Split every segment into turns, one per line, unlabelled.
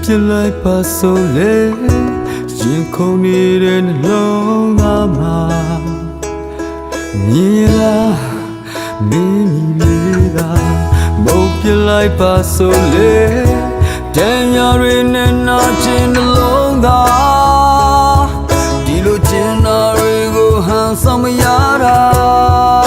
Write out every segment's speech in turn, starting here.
မေပြလိုက်ပါဆိုလေရင်ခုန်နေတဲ့နှလုံးသားမှာမြင်လားမင်းမီလေးသာမုတ်ပြလိုက်ပါဆိုလေတန်ရတွေနဲ့နာကျင်နှလုံးသားဒီလိုကျင်နာတွေကိုဟန်ဆောင်မရတာ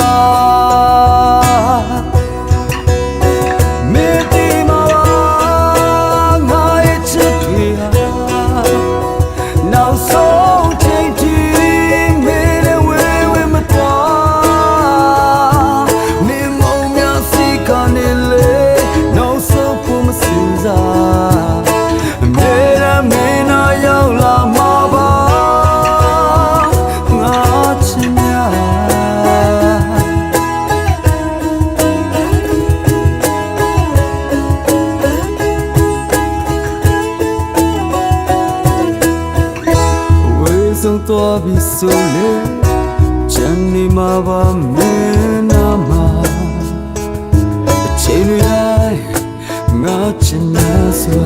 သွားပြီဆိုလေချန်နေမှာပါမင်းနာမှာအချိန်တွေတိုင်းငါချင်နေစွာ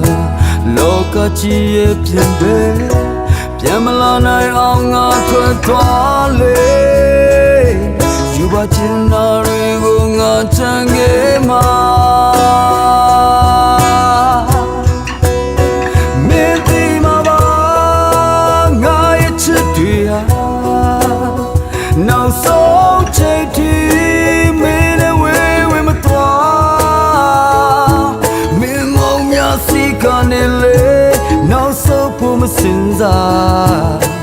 လောကကြီးရဲ့ပြင်ပဲပြန်မလာနိုင်အောင်ငါထွက်သွားလေယူပါချင်တာတွေကိုငါချန်ခဲ့မှာမ နေလေနောက်ဆုံးဖို့မစင်စား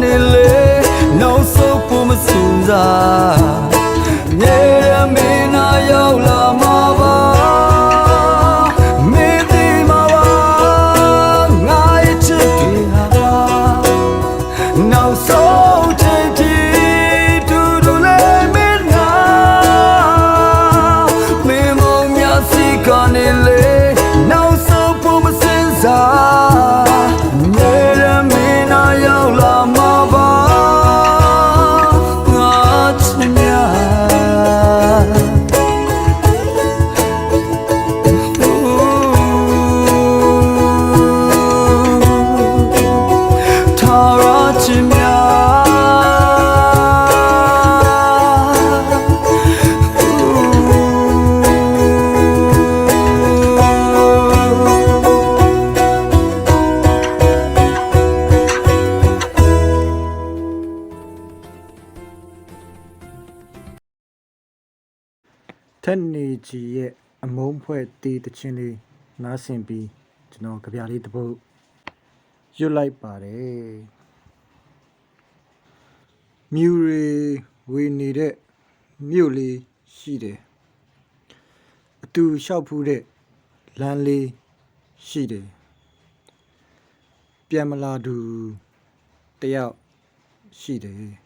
နေလေနောက်ဆုံးဖို့မစင်စားမြေရမင်းနာရောက်လာမှာပါမေတ္တိမာပါငါရဲ့ချစ်တွေဟာနောက်ဆုံးချိန်ထိတူတူလေးမင်းငါမင်းမုံမြစီကနေလေနောက်ဆုံးဖို့မစင်စား
ထက်နေကြီးရဲ့အမုန်းဖွဲ့တီးတခြင်းလေးနားဆင်ပြီးကျွန်တော်ကြပြလေးတစ်ပုတ်ရွတ်လိုက်ပါတယ်မြူရီဝေနေတဲ့မြို့လေးရှိတယ်အတူလျှောက်ဖူးတဲ့လမ်းလေးရှိတယ်ပြန်မလာသူတယောက်ရှိတယ်